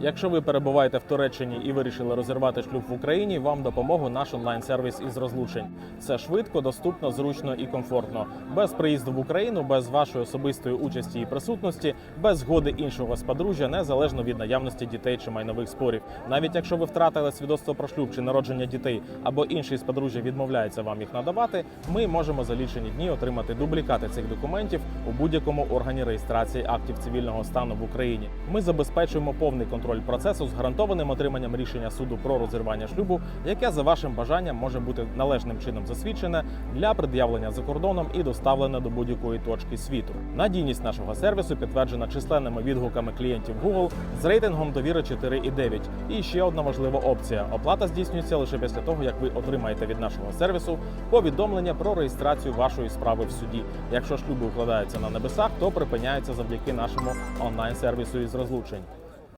Якщо ви перебуваєте в Туреччині і вирішили розірвати шлюб в Україні, вам допоможе наш онлайн-сервіс із розлучень. Це швидко, доступно, зручно і комфортно, без приїзду в Україну, без вашої особистої участі і присутності, без згоди іншого сподружжя, незалежно від наявності дітей чи майнових спорів. Навіть якщо ви втратили свідоцтво про шлюб чи народження дітей, або інший сподружжя відмовляється вам їх надавати, ми можемо за лічені дні отримати дублікати цих документів у будь-якому органі реєстрації актів цивільного стану в Україні. Ми забезпечуємо повний контроль процесу з гарантованим отриманням рішення суду про розірвання шлюбу, яке за вашим бажанням може бути належним чином засвідчене для пред'явлення за кордоном і доставлене до будь-якої точки світу. Надійність нашого сервісу підтверджена численними відгуками клієнтів Google з рейтингом довіри 4,9. І ще одна важлива опція: оплата здійснюється лише після того, як ви отримаєте від нашого сервісу повідомлення про реєстрацію вашої справи в суді. Якщо шлюби укладаються на небесах, то припиняються завдяки нашому онлайн-сервісу із розлучень.